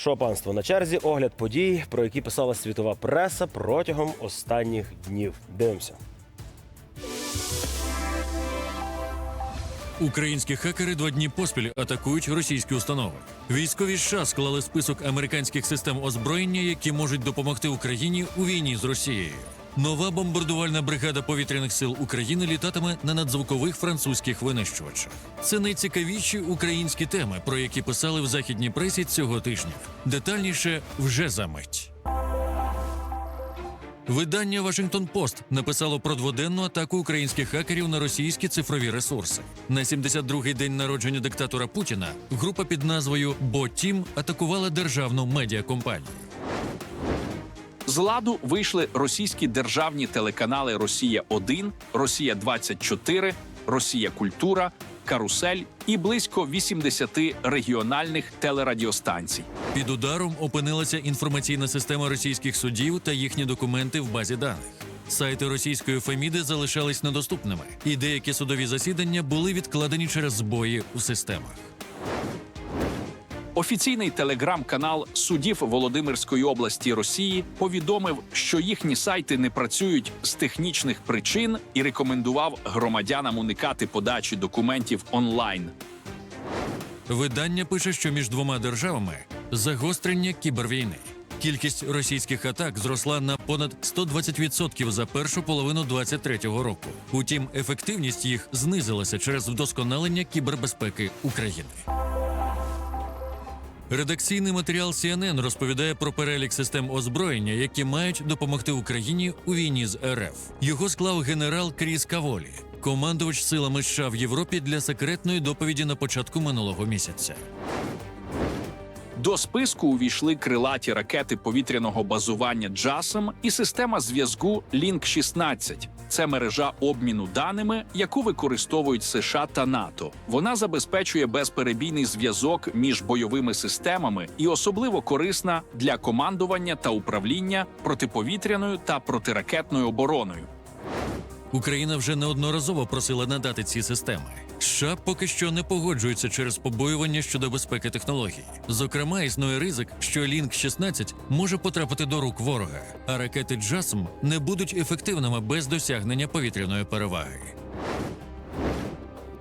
Що, панство, на черзі огляд подій, про які писала світова преса протягом останніх днів. Дивимося. Українські хакери два дні поспіль атакують російські установи. Військові США склали список американських систем озброєння, які можуть допомогти Україні у війні з Росією. Нова бомбардувальна бригада повітряних сил України літатиме на надзвукових французьких винищувачах. Це найцікавіші українські теми, про які писали в західній пресі цього тижня. Детальніше вже за мить. Видання Вашингтон Пост написало про дводенну атаку українських хакерів на російські цифрові ресурси. На 72-й день народження диктатора Путіна група під назвою Ботім атакувала державну медіакомпанію. З ладу вийшли російські державні телеканали Росія 1 Росія 24 Росія Культура, Карусель і близько 80 регіональних телерадіостанцій. Під ударом опинилася інформаційна система російських судів та їхні документи в базі даних. Сайти російської Феміди залишались недоступними, і деякі судові засідання були відкладені через збої у системах. Офіційний телеграм-канал судів Володимирської області Росії повідомив, що їхні сайти не працюють з технічних причин і рекомендував громадянам уникати подачі документів онлайн. Видання пише, що між двома державами загострення кібервійни. Кількість російських атак зросла на понад 120% за першу половину 2023 року. Утім, ефективність їх знизилася через вдосконалення кібербезпеки України. Редакційний матеріал CNN розповідає про перелік систем озброєння, які мають допомогти Україні у війні з РФ. Його склав генерал Кріс Каволі, командувач силами США в Європі для секретної доповіді на початку минулого місяця. До списку увійшли крилаті ракети повітряного базування «Джасом» і система зв'язку Link 16 Це мережа обміну даними, яку використовують США та НАТО. Вона забезпечує безперебійний зв'язок між бойовими системами і особливо корисна для командування та управління протиповітряною та протиракетною обороною. Україна вже неодноразово просила надати ці системи. США поки що не погоджуються через побоювання щодо безпеки технологій. Зокрема, існує ризик, що Лінк 16 може потрапити до рук ворога, а ракети JASM не будуть ефективними без досягнення повітряної переваги.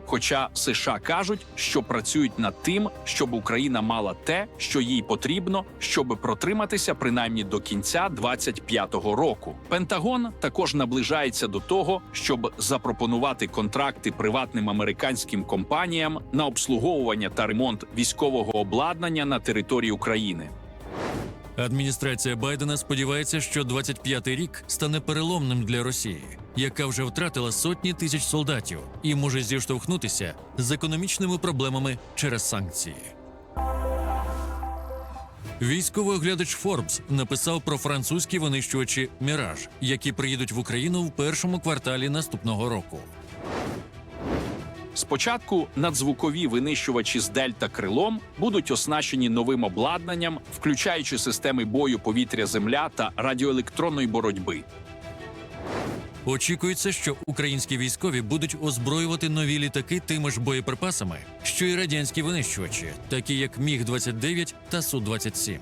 Хоча США кажуть, що працюють над тим, щоб Україна мала те, що їй потрібно, щоб протриматися принаймні до кінця 25-го року. Пентагон також наближається до того, щоб запропонувати контракти приватним американським компаніям на обслуговування та ремонт військового обладнання на території України. Адміністрація Байдена сподівається, що 25-й рік стане переломним для Росії, яка вже втратила сотні тисяч солдатів і може зіштовхнутися з економічними проблемами через санкції. Військовий оглядач Forbes написав про французькі винищувачі Міраж, які приїдуть в Україну в першому кварталі наступного року. Спочатку надзвукові винищувачі з дельта крилом будуть оснащені новим обладнанням, включаючи системи бою повітря-земля та радіоелектронної боротьби. Очікується, що українські військові будуть озброювати нові літаки тими ж боєприпасами, що й радянські винищувачі, такі як Міг 29 та Су 27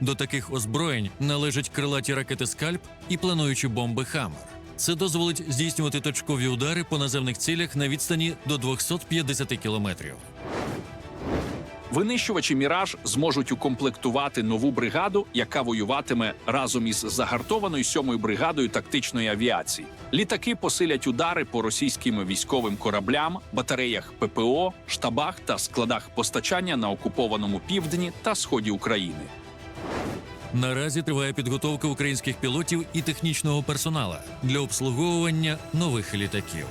До таких озброєнь належать крилаті ракети Скальп і плануючі бомби Хаммер. Це дозволить здійснювати точкові удари по наземних цілях на відстані до 250 кілометрів. Винищувачі Міраж зможуть укомплектувати нову бригаду, яка воюватиме разом із загартованою сьомою бригадою тактичної авіації. Літаки посилять удари по російським військовим кораблям, батареях ППО, штабах та складах постачання на окупованому півдні та сході України. Наразі триває підготовка українських пілотів і технічного персонала для обслуговування нових літаків.